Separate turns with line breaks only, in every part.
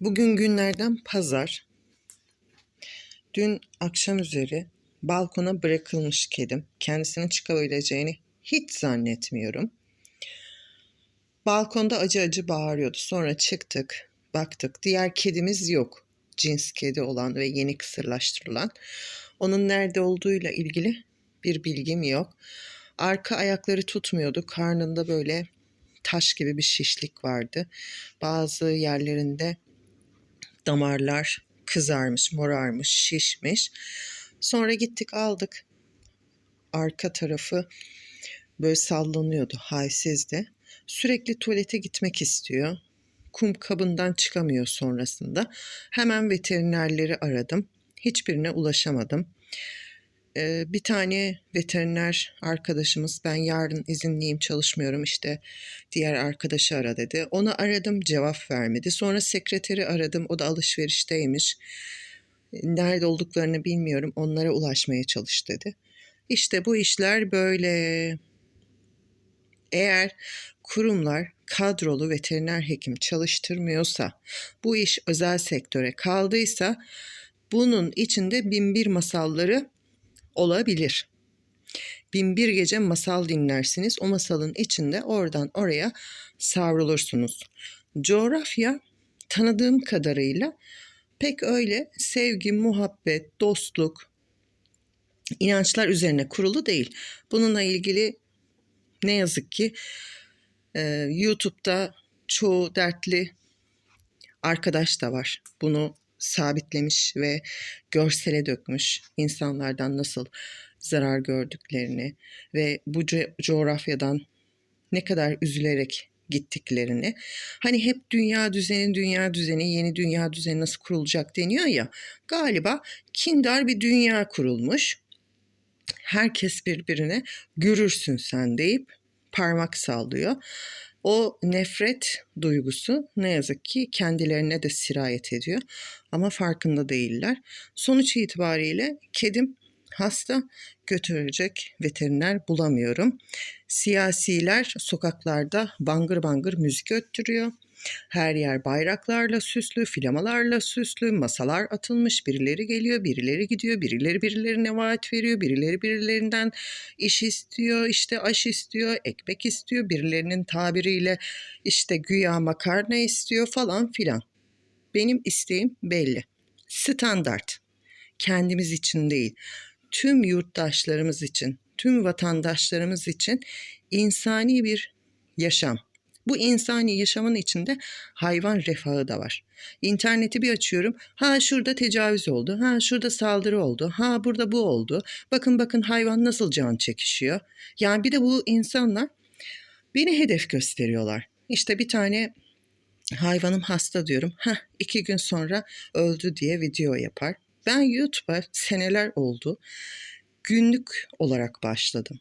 Bugün günlerden pazar. Dün akşam üzeri balkona bırakılmış kedim. Kendisinin çıkabileceğini hiç zannetmiyorum. Balkonda acı acı bağırıyordu. Sonra çıktık, baktık. Diğer kedimiz yok. Cins kedi olan ve yeni kısırlaştırılan. Onun nerede olduğuyla ilgili bir bilgim yok. Arka ayakları tutmuyordu. Karnında böyle taş gibi bir şişlik vardı. Bazı yerlerinde damarlar kızarmış, morarmış, şişmiş. Sonra gittik aldık. Arka tarafı böyle sallanıyordu, halsizdi. Sürekli tuvalete gitmek istiyor. Kum kabından çıkamıyor sonrasında. Hemen veterinerleri aradım. Hiçbirine ulaşamadım. Bir tane veteriner arkadaşımız ben yarın izinliyim çalışmıyorum işte diğer arkadaşı ara dedi. Onu aradım cevap vermedi. Sonra sekreteri aradım o da alışverişteymiş. Nerede olduklarını bilmiyorum onlara ulaşmaya çalış dedi. İşte bu işler böyle. Eğer kurumlar kadrolu veteriner hekim çalıştırmıyorsa, bu iş özel sektöre kaldıysa bunun içinde binbir masalları olabilir. Binbir gece masal dinlersiniz. O masalın içinde oradan oraya savrulursunuz. Coğrafya tanıdığım kadarıyla pek öyle sevgi, muhabbet, dostluk, inançlar üzerine kurulu değil. Bununla ilgili ne yazık ki e, YouTube'da çoğu dertli arkadaş da var. Bunu sabitlemiş ve görsele dökmüş insanlardan nasıl zarar gördüklerini ve bu co- coğrafyadan ne kadar üzülerek gittiklerini. Hani hep dünya düzeni, dünya düzeni, yeni dünya düzeni nasıl kurulacak deniyor ya. Galiba kindar bir dünya kurulmuş. Herkes birbirine görürsün sen deyip parmak sallıyor. O nefret duygusu ne yazık ki kendilerine de sirayet ediyor ama farkında değiller. Sonuç itibariyle kedim hasta götürecek veteriner bulamıyorum. Siyasiler sokaklarda bangır bangır müzik öttürüyor. Her yer bayraklarla süslü, flamalarla süslü, masalar atılmış. Birileri geliyor, birileri gidiyor, birileri birilerine vaat veriyor, birileri birilerinden iş istiyor, işte aş istiyor, ekmek istiyor, birilerinin tabiriyle işte güya makarna istiyor falan filan. Benim isteğim belli. Standart. Kendimiz için değil, tüm yurttaşlarımız için, tüm vatandaşlarımız için insani bir yaşam. Bu insani yaşamın içinde hayvan refahı da var. İnterneti bir açıyorum. Ha şurada tecavüz oldu. Ha şurada saldırı oldu. Ha burada bu oldu. Bakın bakın hayvan nasıl can çekişiyor. Yani bir de bu insanlar beni hedef gösteriyorlar. İşte bir tane hayvanım hasta diyorum. Ha iki gün sonra öldü diye video yapar. Ben YouTube'a seneler oldu. Günlük olarak başladım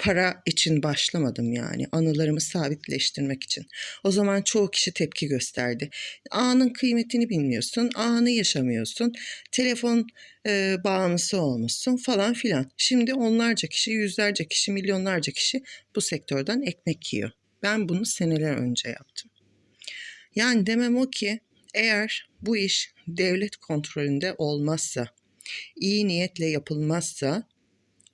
para için başlamadım yani anılarımı sabitleştirmek için. O zaman çoğu kişi tepki gösterdi. Anın kıymetini bilmiyorsun, anı yaşamıyorsun, telefon e, bağımlısı olmuşsun falan filan. Şimdi onlarca kişi, yüzlerce kişi, milyonlarca kişi bu sektörden ekmek yiyor. Ben bunu seneler önce yaptım. Yani demem o ki eğer bu iş devlet kontrolünde olmazsa, iyi niyetle yapılmazsa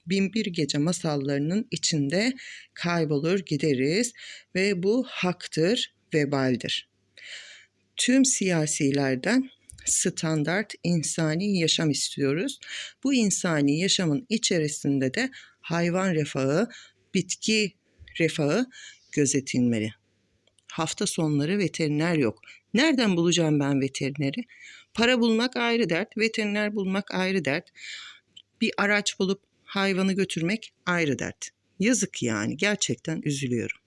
Binbir Gece masallarının içinde kaybolur gideriz ve bu haktır, vebaldir. Tüm siyasilerden standart insani yaşam istiyoruz. Bu insani yaşamın içerisinde de hayvan refahı, bitki refahı gözetilmeli. Hafta sonları veteriner yok. Nereden bulacağım ben veterineri? Para bulmak ayrı dert, veteriner bulmak ayrı dert. Bir araç bulup hayvanı götürmek ayrı dert. Yazık yani gerçekten üzülüyorum.